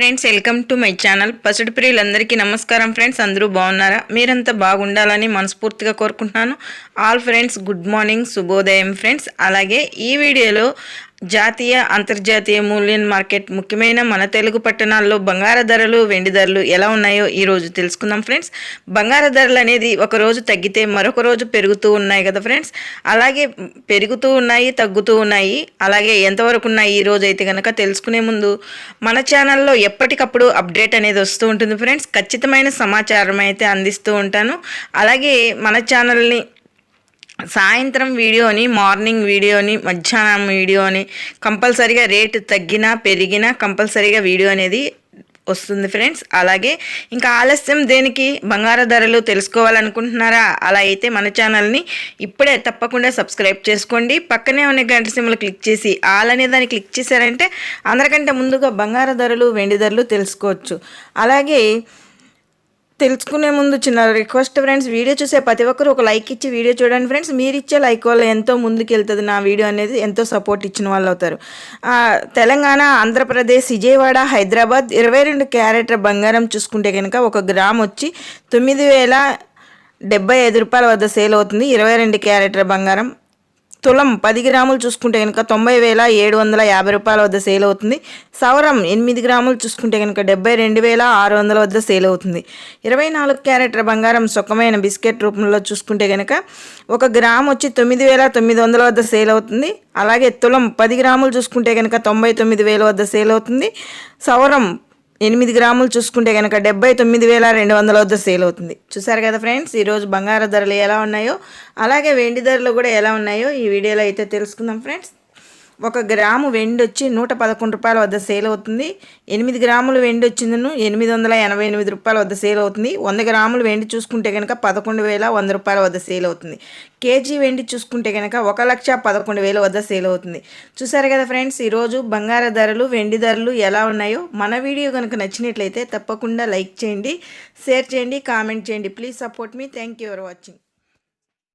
Friends welcome to my channel. పసుడు ప్రియులందరికీ నమస్కారం friends. అందరూ బాగున్నారా? మీరంతా బాగుండాలని మనస్ఫూర్తిగా కోరుకుంటున్నాను. ఆల్ ఫ్రెండ్స్ గుడ్ మార్నింగ్ శుభోదయం ఫ్రెండ్స్. అలాగే ఈ వీడియోలో జాతీయ అంతర్జాతీయ మూల్యం మార్కెట్ ముఖ్యమైన మన తెలుగు పట్టణాల్లో బంగార ధరలు వెండి ధరలు ఎలా ఉన్నాయో ఈ రోజు తెలుసుకుందాం ఫ్రెండ్స్. బంగార ధరలు అనేది ఒక రోజు తగ్గితే మరొక రోజు పెరుగుతూ ఉన్నాయి కదా ఫ్రెండ్స్. అలాగే పెరుగుతూ ఉన్నాయి తగ్గుతూ ఉన్నాయి. అలాగే ఎంతవరకు ఉన్నాయి ఈ రోజు అయితే కనుక తెలుసుకునే ముందు మన ఛానల్లో ఎప్పటికప్పుడు అప్డేట్ అనేది వస్తూ ఉంటుంది ఫ్రెండ్స్. ఖచ్చితమైన సమాచారం అయితే అందిస్తూ ఉంటాను. అలాగే మన ఛానల్ని సాయంత్రం వీడియోని మార్నింగ్ వీడియోని మధ్యాహ్నం వీడియోని కంపల్సరీగా రేటు తగ్గినా పెరిగినా కంపల్సరీగా వీడియో అనేది వస్తుంది ఫ్రెండ్స్. అలాగే ఇంకా ఆలస్యం దేనికి? బంగారు ధరలు తెలుసుకోవాలనుకుంటున్నారా? అలా అయితే మన ఛానల్ని ఇప్పుడే తప్పకుండా సబ్స్క్రైబ్ చేసుకోండి. పక్కనే ఉన్న గంట సిమ్లు క్లిక్ చేసి ఆల్ అనే దాన్ని క్లిక్ చేశారంటే అందరికంటే ముందుగా బంగారు ధరలు వెండి ధరలు తెలుసుకోవచ్చు. అలాగే తెలుసుకునే ముందు చిన్న రిక్వెస్ట్ ఫ్రెండ్స్ వీడియో చూసే ప్రతి ఒక్కరు ఒక లైక్ ఇచ్చి వీడియో చూడండి ఫ్రెండ్స్ మీరు ఇచ్చే లైక్ వల్ల ఎంతో ముందుకు వెళ్తుంది నా వీడియో అనేది ఎంతో సపోర్ట్ ఇచ్చిన వాళ్ళు అవుతారు. తెలంగాణ ఆంధ్రప్రదేశ్ విజయవాడ హైదరాబాద్ ఇరవై రెండు క్యారెట్ బంగారం చూసుకుంటే కనుక ఒక గ్రామ్ వచ్చి తొమ్మిది వేల డెబ్బై ఐదు రూపాయల వద్ద సేల్ అవుతుంది. ఇరవై రెండు క్యారెట్ల బంగారం. తులం పది గ్రాములు చూసుకుంటే కనుక తొంభై వేల ఏడు వందల యాభై రూపాయల వద్ద సేల్ అవుతుంది. సవరం ఎనిమిది గ్రాములు చూసుకుంటే కనుక డెబ్బై రెండు వేల ఆరు వందల వద్ద సేల్ అవుతుంది. ఇరవై నాలుగు క్యారెట్ల బంగారం సుఖమైన బిస్కెట్ రూపంలో చూసుకుంటే కనుక ఒక గ్రామ్ వచ్చి తొమ్మిది వేల తొమ్మిది వందల వద్ద సేల్ అవుతుంది. అలాగే తులం పది గ్రాములు చూసుకుంటే కనుక తొంభై తొమ్మిది వేల వద్ద సేల్ అవుతుంది. సవరం ఎనిమిది గ్రాములు చూసుకుంటే కనుక డెబ్బై తొమ్మిది వేల రెండు వందల వద్ద సేల్ అవుతుంది. చూసారు కదా ఫ్రెండ్స్? ఈరోజు బంగారు ధరలు ఎలా ఉన్నాయో అలాగే వెండి ధరలు కూడా ఎలా ఉన్నాయో ఈ వీడియోలో అయితే తెలుసుకుందాం ఫ్రెండ్స్. ఒక గ్రాము వెండి వచ్చి నూట పదకొండు రూపాయల వద్ద సేల్ అవుతుంది. ఎనిమిది గ్రాములు వెండి వచ్చిందను ఎనిమిది వందల ఎనభై ఎనిమిది రూపాయల వద్ద సేల్ అవుతుంది. వంద గ్రాములు వెండి చూసుకుంటే కనుక పదకొండు వేల వంద రూపాయల వద్ద సేల్ అవుతుంది. కేజీ వెండి చూసుకుంటే కనుక ఒక లక్ష పదకొండు వేల వద్ద సేల్ అవుతుంది. చూసారు కదా ఫ్రెండ్స్ ఈరోజు బంగార ధరలు వెండి ధరలు ఎలా ఉన్నాయో? మన వీడియో కనుక నచ్చినట్లయితే తప్పకుండా లైక్ చేయండి షేర్ చేయండి కామెంట్ చేయండి. Please support me. Thank you for watching.